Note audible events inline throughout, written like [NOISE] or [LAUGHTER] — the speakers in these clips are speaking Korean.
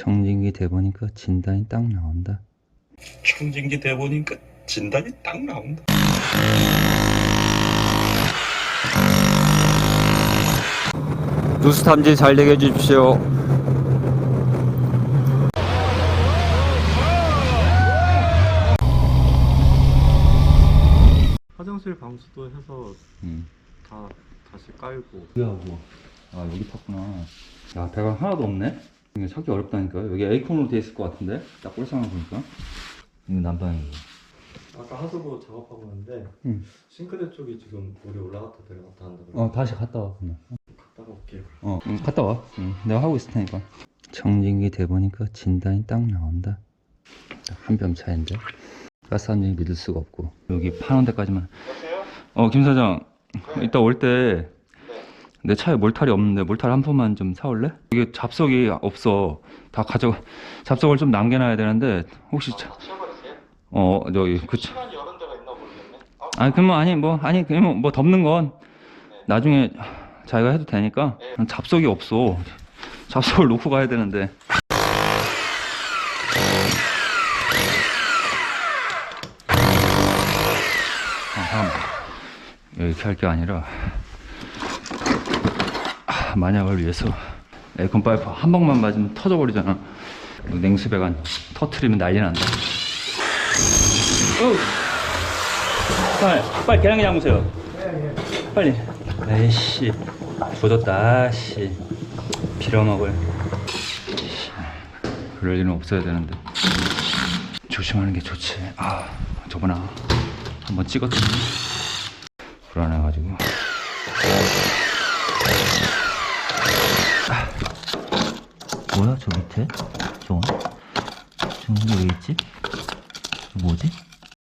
청진기 대보니까 진단이 딱 나온다. 청진기 대보니까 진단이 딱 나온다. 누수 탐지 잘 되게 해주십시오. 화장실 방수도 해서 음. 다 다시 깔고 여기하고 아 여기 탔구나. 야 배관 하나도 없네. 이게 찾기 어렵다니까요. 여기 에이콘으로 돼 있을 것 같은데 딱 꼴상을 보니까. 이거 난방이고. 아까 하수구 작업하고 있는데 음. 싱크대 쪽이 지금 물이 올라갔다 내려갔다 한다 그래서 어 다시 갔다 와 그러면. 갔다가 올게요 어 응, 갔다 와. 응, 내가 하고 있을 테니까. 청진기 대보니까 진단이 딱 나온다. 한뼘 차인데. 가스 함정이 믿을 수가 없고 여기 파는 데까지만. 어 김 사장 이따 올때 내 차에 몰탈이 없는데 몰탈 한 푼만 좀 사올래? 이게 잡석이 없어. 다 가져. 잡석을 좀 남겨놔야 되는데 혹시 차... 어 저기 그 모르겠네. 아니 그러면 아니 뭐 아니 그러면 뭐 덮는 건 나중에 자기가 해도 되니까 잡석이 없어 잡석을 놓고 가야 되는데 아, 이렇게 할 게 아니라 아, 만약을 위해서 에어컨 파이프 한 방만 맞으면 터져버리잖아 냉수배관 터트리면 난리 난다 빨리, 빨리 계량기 잡으세요. 빨리. 에이씨, 조졌다, 씨. 빌어먹을. 씨, 그럴 일은 없어야 되는데. 조심하는 게 좋지. 아, 저번에 한번 찍었더니 불안해가지고. 뭐야, 저 밑에? 저건? 저건 왜 있지? 뭐지?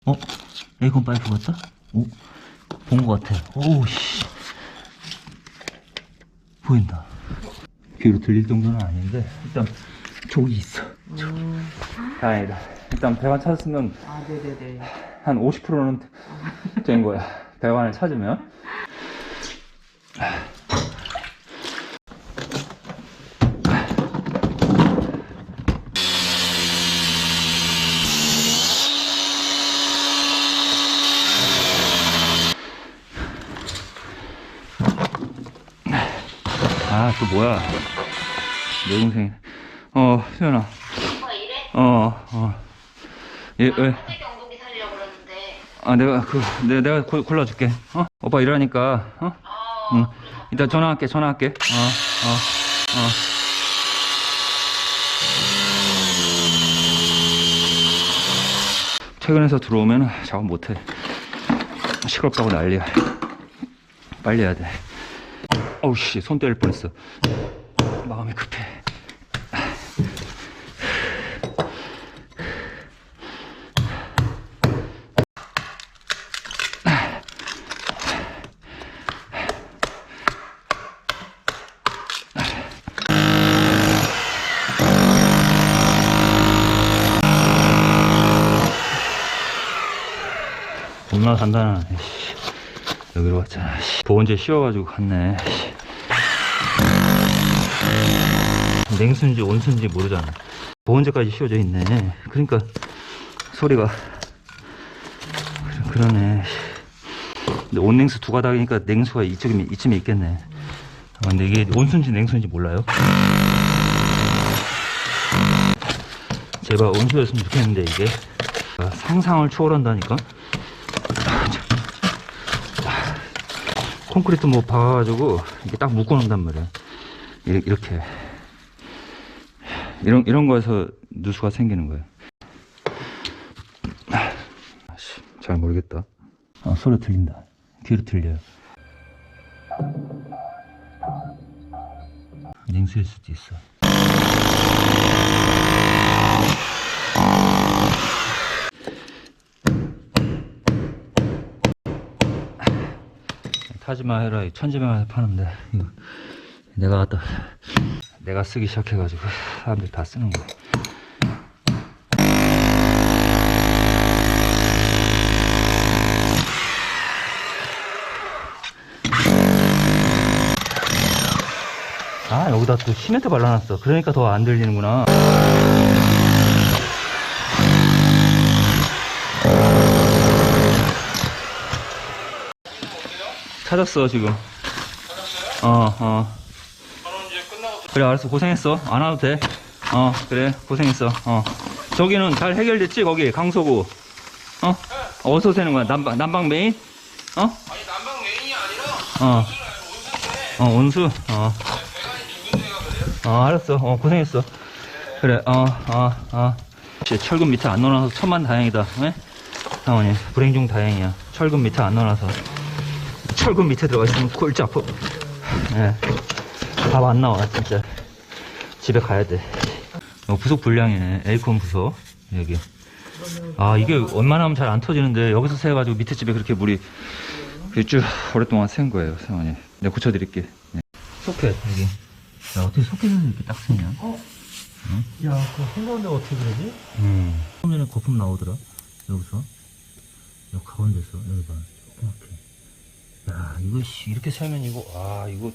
어? 에이콘 파이프 같다? 오, 본 것 같아. 오우, 씨. 보인다. 귀로 들릴 정도는 아닌데, 일단, 저기 있어. 저기. 다행이다. 일단 배관 찾았으면, 아, 네네네. 한 50%는 된 거야. 배관을 찾으면. 아, 또 뭐야. 내 동생. 어, 수연아. 오빠 이래? 어, 어. 예, 나 왜? 엉덩이 그러는데 아, 내가 그, 내, 내가 골, 골라줄게. 어? 오빠 일하니까, 어? 어 응. 이따 전화할게, 전화할게. 어, 어, 어. 퇴근해서 들어오면 작업 못해. 시끄럽다고 난리야. 빨리 해야 돼. 어우, 씨, 손 때릴 뻔했어. 마음이 급해. 얼마나 간단하네. 씨. 여기로 왔잖아. 씨. 보온재 씌워가지고 갔네. 냉수인지 온수인지 모르잖아. 보온재까지 씌워져 있네. 그러니까 소리가 그러- 그러네. 근데 온냉수 두 가닥이니까 냉수가 이쪽이면 이쯤에 있겠네. 아, 근데 이게 온수인지 냉수인지 몰라요. 제발 온수였으면 좋겠는데 이게 아, 상상을 초월한다니까. 콘크리트 뭐 박아가지고 이게 딱 묶어 놓는단 말이야. 이- 이렇게 이런 이런 거에서 누수가 생기는 거예요. 아씨, 잘 모르겠다. 아 소리 들린다. 귀로 들려요. 냉수일 수도 있어. 타지마 해라 이 천지명에서 파는데 이거 내가 갖다 내가 쓰기 시작해가지고 사람들이 다 쓰는 거야 아 여기 여기다 또 시멘트 발라놨어. 그러니까 더 안 들리는구나. 찾았어 지금. 어 어. 그래 알았어 고생했어 안 와도 돼. 어 그래 고생했어. 어 저기는 잘 해결됐지 거기 강서구. 어 어디서 새는 거야 난방 난방 메인? 어? 아니 난방 메인이 아니라. 어. 어 온수. 어. 어 알았어. 어 고생했어. 그래 어어 어. 씨, 철근 밑에 안 넣어놔서 천만 다행이다. 왜? 상원이 불행 중 다행이야. 철근 밑에 안 넣어놔서. 철근 밑에 들어가 있으면 골치 아파. 예. 밥 안 나와, 진짜. 집에 가야 돼. 어, 부속 불량이네. 에이콘 부속. 여기. 아, 이게 얼마나 하면 잘 안 터지는데, 여기서 새가지고 밑에 집에 그렇게 물이 그쭉 오랫동안 샌 거예요, 상원이. 내가 고쳐드릴게. 네. 소켓, 여기. 야, 어떻게 소켓을 이렇게 딱 쓰냐? 야, 그거 한가운데 어떻게 그러지? 음. 처음에는 거품 나오더라. 여기서. 여기 가운데서. 여기 봐. 조그맣게. 야, 이거, 씨, 이렇게 살면 이거, 아, 이거,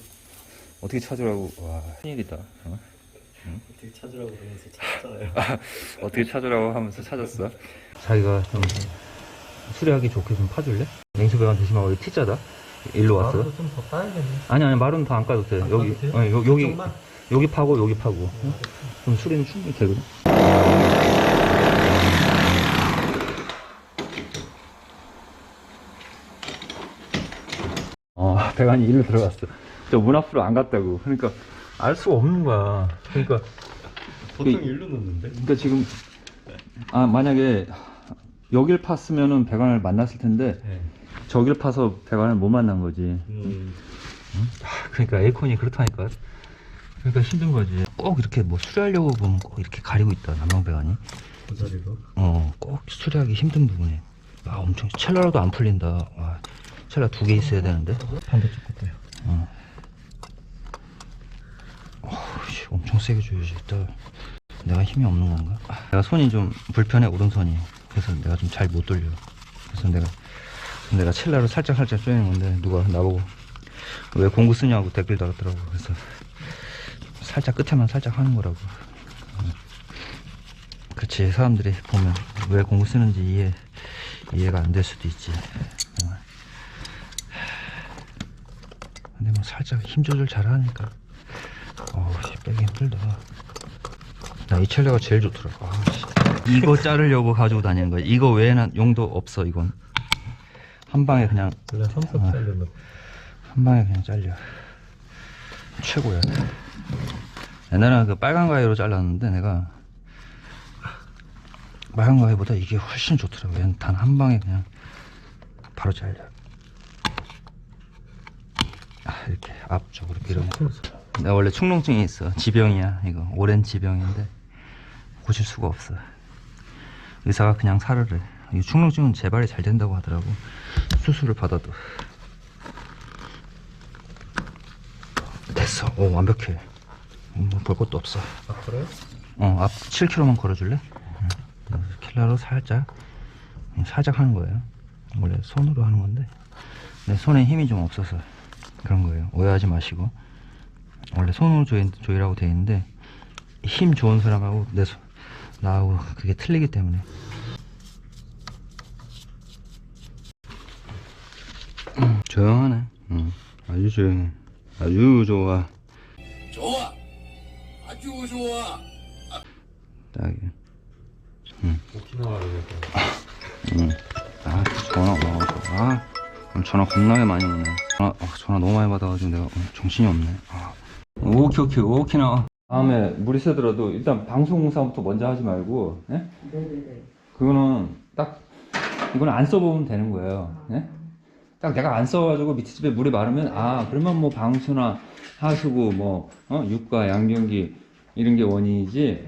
어떻게 찾으라고. 와, 큰일이다. 어? 어떻게 찾으라고 그러면서 찾았잖아요. 어떻게 찾으라고 하면서 찾았어? 자기가 좀 수리하기 좋게 좀 파줄래? 냉수배관 조심하고 여기 T자다. 일로 왔어. 좀더 따야겠네. 아니, 아니, 말은 더 안 까도 돼. 여기, 까도 돼요? 어, 요, 여기, 이쪽만? 여기 파고, 여기 파고. 어? 그럼 수리는 충분히 되거든. 어, 배관이 일로 들어갔어. 저 문 앞으로 안 갔다고. 그러니까 알 수가 없는 거야. 그러니까, 보통 이- 일로 넣는데? 그러니까 지금 아 만약에 여길 팠으면은 배관을 만났을 텐데 네. 저길 파서 배관을 못 만난 거지. 음. 그러니까 에이콘이 그렇다니까. 그러니까 힘든 거지. 꼭 이렇게 뭐 수리하려고 보면 꼭 이렇게 가리고 있다 난방 배관이. 그 자리로. 어, 꼭 수리하기 힘든 부분이. 아, 엄청 첼라로도 안 풀린다. 와, 첼라 두 개 있어야 되는데. 반대쪽 것도요. 씨, 엄청 세게 줘야지. 또 내가 힘이 없는 건가? 아, 내가 손이 좀 불편해 오른손이. 그래서 내가 좀 잘 못 돌려. 그래서 내가 내가 첼라로 살짝 살짝 쪼이는 건데 누가 나보고 왜 공구 쓰냐고 댓글 달았더라고. 그래서 살짝 끝에만 살짝 하는 거라고. 어. 그렇지 사람들이 보면 왜 공구 쓰는지 이해 이해가 안 될 수도 있지. 어. 근데 뭐 살짝 힘 조절 잘 하니까. 어우, 씨, 빼기 힘들다. 나 이 첼레가 제일 좋더라고. 아, 씨. 이거 자르려고 가지고 다니는 거야. 이거 외에는 용도 없어, 이건. 한 방에 그냥, 원래 삼겹 아. 자르면 한 방에 그냥 잘려. 최고야. 옛날에는 그 빨간 가위로 잘랐는데 내가 빨간 가위보다 이게 훨씬 좋더라고. 얘는 단 한 방에 그냥 바로 잘려. 아, 이렇게 앞쪽으로 밀어내고. 내가 원래 축농증이 있어. 지병이야. 이거 오랜 지병인데 고칠 수가 없어. 의사가 그냥 사르래. 이 축농증은 재발이 잘 된다고 하더라고. 수술을 받아도. 됐어. 오 완벽해. 뭐 볼 것도 없어. 아 그래요? 어, 앞 7km만 걸어줄래? 응. 킬러로 살짝, 살짝 하는 거예요. 원래 손으로 하는 건데, 내 손에 힘이 좀 없어서 그런 거예요. 오해하지 마시고. 원래 손으로 조이, 조이라고 돼 있는데, 힘 좋은 사람하고 내 손, 나하고 그게 틀리기 때문에. 음, 조용하네. 응. 아주 조용해. 아주 좋아. 딱이. 오키나와로 해서. 응. 아, 전화, 와, 아, 오늘 전화 겁나게 많이 오네. 전화, 아, 전화 너무 많이 받아가지고 내가 정신이 없네. 아. 오케이, 오케이, 오케이, 나. 다음에 물이 새더라도 일단 방송공사부터 먼저 하지 말고, 예? 네네네. 그거는 딱, 이거는 안 써보면 되는 거예요. 예? 딱 내가 안 써가지고 밑에 집에 물이 마르면, 아, 그러면 뭐 방수나 하수구, 뭐, 어, 육가, 양변기, 이런 게 원인이지.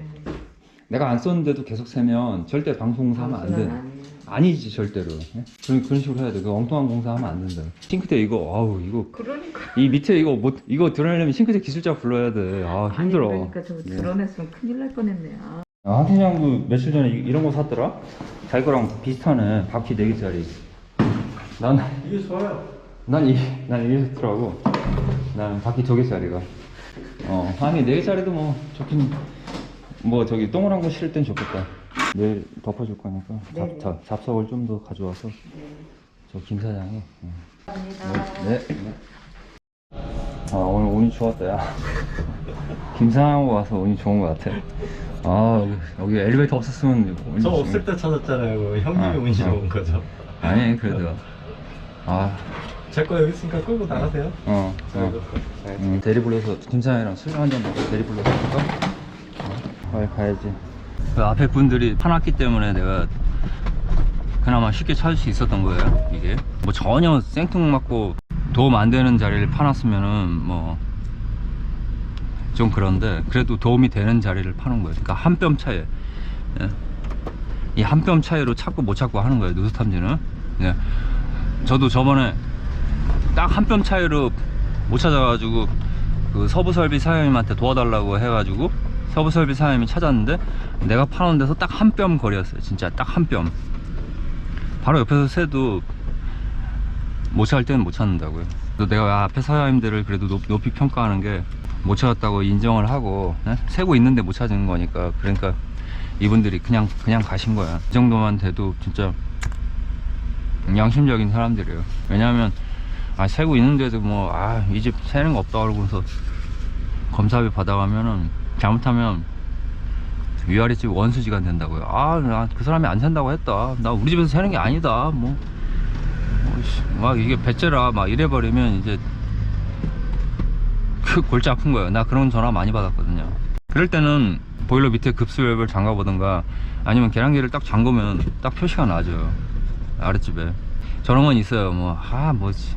내가 안 썼는데도 계속 새면 절대 방송공사하면 안 돼. 아니지 절대로. 예? 그런 그런 식으로 해야 돼. 그 엉뚱한 공사하면 안 된다. 싱크대 이거 아우 이거 그러니까 이 밑에 이거 못 이거 드러내려면 싱크대 기술자 불러야 돼. 아 힘들어. 아니, 그러니까 저 네. 드러냈으면 큰일 날 뻔했네. 아. 아, 한태양도 며칠 전에 이- 이런 거 샀더라. 자기 거랑 비슷하네. 바퀴 4 개짜리. 난 이게 좋아요. 난 이, 난 이게 좋더라고. 난 바퀴 2 개짜리가. 어 아니 네 개짜리도 뭐 좋긴 뭐 저기 동그란 거 실을 땐 좋겠다 내일 덮어줄 거니까. 잡, 잡, 잡석을 좀 더 가져와서 저 김 사장이 응. 네, 네. 아 오늘 운이 좋았다 야 [LAUGHS] 김사장하고 와서 운이 좋은 것 같아 아 여기, 여기 엘리베이터 없었으면 운이 저 좀- 없을 때 찾았잖아요. 형님이 아, 운이 아. 좋은 거죠. 아니 그래도 아 제거 여기 있으니까 끌고 나가세요. 어, 어. 응, 대리 불러서 김사장이랑 술 한잔 먹고 대리 불러서 갈까? 어, 빨리 가야지. 그 앞에 분들이 파놨기 때문에 내가 그나마 쉽게 찾을 수 있었던 거예요. 이게 뭐 전혀 생뚱맞고 도움 안 되는 자리를 파놨으면은 뭐 좀 그런데 그래도 도움이 되는 자리를 파는 거예요. 그러니까 한 뼘 차이. 이한 뼘 차이로 찾고 못 찾고 하는 거예요. 누수 탐지는. 예. 저도 저번에 딱 한 뼘 차이로 못 찾아가지고 그 서부설비 사장님한테 도와달라고 해가지고 서부설비 사장님이 찾았는데 내가 파는 데서 딱 한 뼘 거리였어요. 진짜 딱 한 뼘. 바로 옆에서 새도 못 찾을 때는 못 찾는다고요. 내가 앞에 사장님들을 그래도 높, 높이 평가하는 게 못 찾았다고 인정을 하고 예? 세고 있는데 못 찾은 거니까. 그러니까 이분들이 그냥 그냥 가신 거야. 이 정도만 돼도 진짜 양심적인 사람들이에요. 왜냐하면 아 세고 있는데도 뭐 아 이집 세는 거 없다 그러고서 검사비 받아가면은 잘못하면 위아래 집 원수지가 된다고요. 아 나 그 사람이 안 센다고 했다. 나 우리 집에서 세는 게 아니다 뭐. 어이씨, 막 이게 배째라 막 이래버리면 이제 그 골치 아픈 거예요. 나 그런 전화 많이 받았거든요. 그럴 때는 보일러 밑에 급수열을 잠가보든가 아니면 계량기를 딱 잠그면 딱 표시가 나죠. 아랫집에. 저런 건 있어요. 뭐 아 뭐지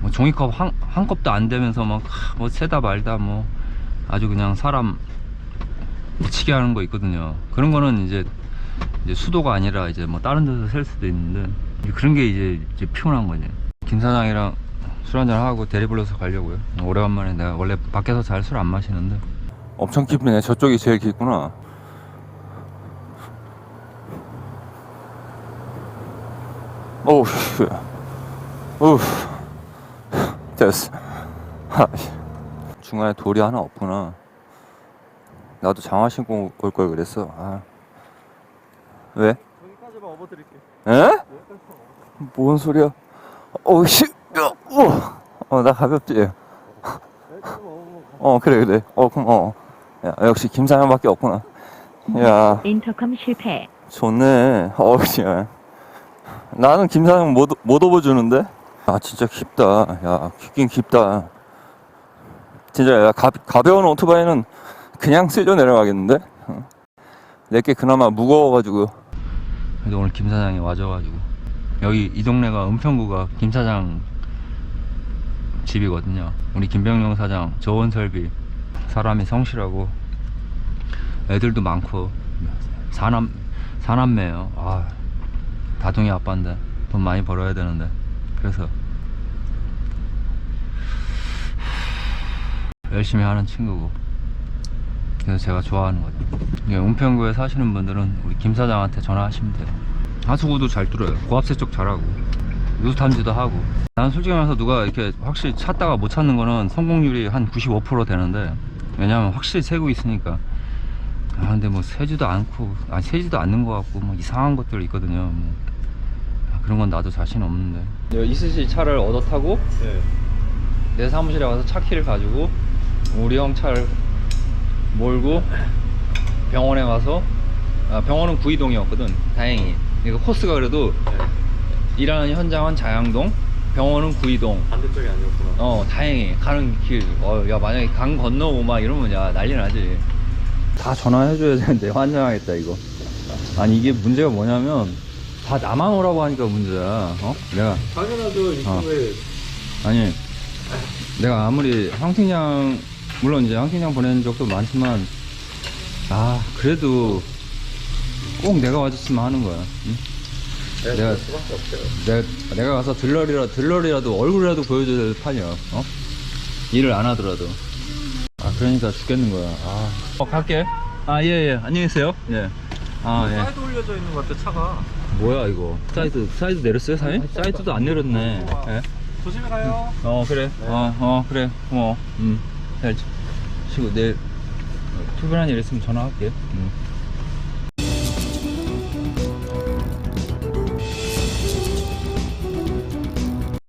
뭐 종이컵 한, 한 컵도 안 되면서 막뭐 세다 말다 뭐 아주 그냥 사람 미치게 하는 거 있거든요. 그런 거는 이제 이제 수도가 아니라 이제 뭐 다른 데서 셀 수도 있는데 그런 게 이제, 이제 피곤한 거지. 김 사장이랑 술 한잔 하고 대리 불러서 가려고요. 오래간만에 내가 원래 밖에서 잘 술 안 마시는데. 엄청 깊네. 저쪽이 제일 깊구나. 오우 오우 됐어. 하, 중간에 돌이 하나 없구나. 나도 장화 신고 올 걸 그랬어. 아. 왜? 여기까지만 업어드릴게요. 에? 뭔 소리야? 어우씨. 어나 가볍지? 어 그래 그래. 어 고마워 야, 역시 김사장밖에 없구나. 야. 인터컴 실패. 좋네. 어우 야. 나는 김사장 못, 못 업어주는데? 아 진짜 깊다. 야 깊긴 깊다 진짜 야 가, 가벼운 오토바이는 그냥 쓸려 내려가겠는데? 어. 내게 그나마 무거워가지고. 그래도 오늘 김 사장이 와줘가지고. 여기 이 동네가 은평구가 김 사장 집이거든요. 우리 김병용 사장 좋은 설비. 사람이 성실하고 애들도 많고 사남 사남매예요. 아 다둥이 아빠인데 돈 많이 벌어야 되는데. 그래서 열심히 하는 친구고. 그래서 제가 좋아하는 거죠. 이게 은평구에 사시는 분들은 우리 김 사장한테 전화하시면 돼요. 하수구도 잘 뚫어요. 고압 세척 잘하고. 누수 탐지도 하고. 난 솔직히 말해서 누가 이렇게 확실히 찾다가 못 찾는 거는 성공률이 한 95% 되는데 왜냐면 확실히 세고 있으니까. 아 근데 뭐 세지도 않고 아니 세지도 않는 것 같고 뭐 이상한 것들 있거든요. 뭐. 아, 그런 건 나도 자신 없는데. 이스시 차를 얻어 타고 네. 내 사무실에 와서 차 키를 가지고 우리 형 차를 몰고 병원에 와서 아, 병원은 구이동이었거든. 다행히. 그러니까 코스가 그래도 일하는 현장은 자양동 병원은 구이동. 반대쪽이 아니었구나. 어 다행히 가는 길어야 만약에 강 건너고 막 이러면 야 난리 나지. 다 전화해줘야 되는데 [LAUGHS] 환장하겠다 이거. 아니 이게 문제가 뭐냐면 다 나만 오라고 하니까 문제야. 어? 내가. 당연하죠. 이쪽에 아니 내가 아무리 황팀장 물론 이제 황팀장 보낸 적도 많지만 아 그래도 꼭 내가 와줬으면 하는 거야. 응? 내가 수밖에 없어요. 내가 내가 가서 들러리라 들러리라도 얼굴이라도 보여줘야 될 판이야 어? 일을 안 하더라도. 아 그러니까 죽겠는 거야. 아. 어, 갈게. 아 예예. 안녕히 계세요. 예아 예. 사이드 올려져 있는 것 같아 차가. 뭐야 이거? 사이드 사이드 내렸어요 사장님 사이드도 안 내렸네. 예? 조심히 가요. 어 그래. 어어 그래. 고마워. 음 잘 마치고 내일 특별한 일 있으면 전화할게요 음.